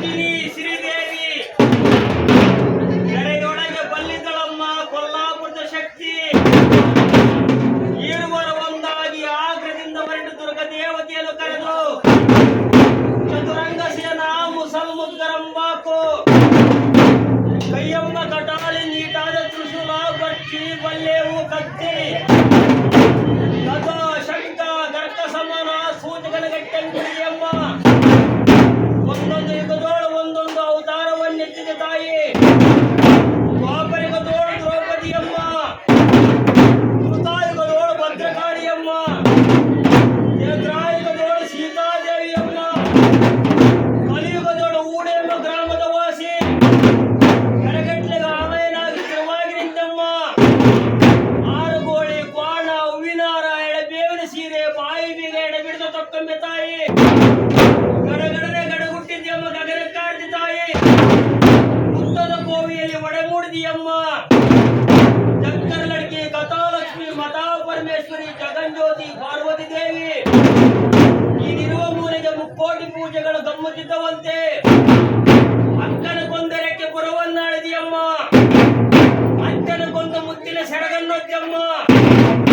ನಂದಿನಿ ಶ್ರೀದೇವಿ. ನೆರೆದೊಳಗೆ ಬಲ್ಲಿದ್ದಳಮ್ಮ ಕೊಲ್ಲಾಪುರದ ಶಕ್ತಿ. ಈರುವರ ಒಂದಾಗಿ ಆಗ್ರದಿಂದ ಹೊರಟು ದುರ್ಗ ದೇವತೆಯನ್ನು ಕರೆದು, ಚತುರಂಗ ಸೇನಾ ಮುಸಲ್ಮುದ್ಗರಂಬಾಕು ಕೈಯಮ್ಮ ಕಟಾಳಿ ನೀಟಾದ ಕತ್ತಿ. nak jamak.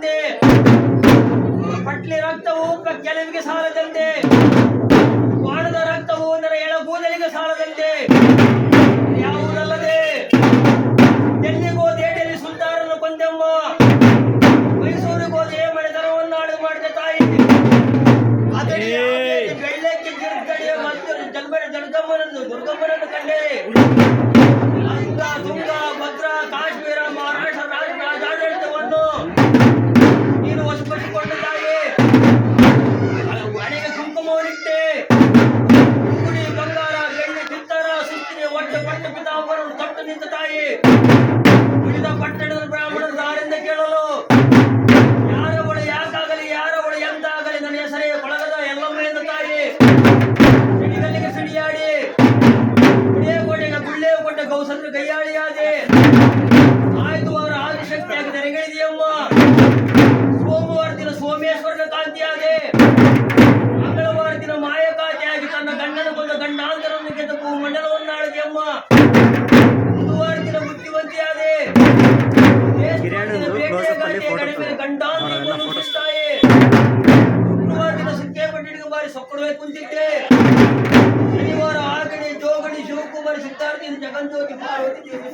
चलते पटले रक्त ऊप के ರಾಜ್ಯದ ಭೂಮಂಡಲವನ್ನಾಳಿದೆಯಮ್ಮ ಮುಂದುವರೆದಿನ ಬುದ್ಧಿವಂತಿಯಾದೆ. ಶುಕ್ರವಾರ ದಿನ ಸಿಕ್ಕೇಪಟ್ಟಿಗೆ ಬಾರಿ ಸೊಕ್ಕಡವೇ ಕುಂತಿದ್ದೆ. ಶನಿವಾರ ಆಗಣಿ ಜೋಗಣಿ ಶಿವಕುಮಾರಿ ಸಿದ್ಧಾರ್ಥಿ ಜಗನ್ ಜ್ಯೋತಿ ದೇವಿ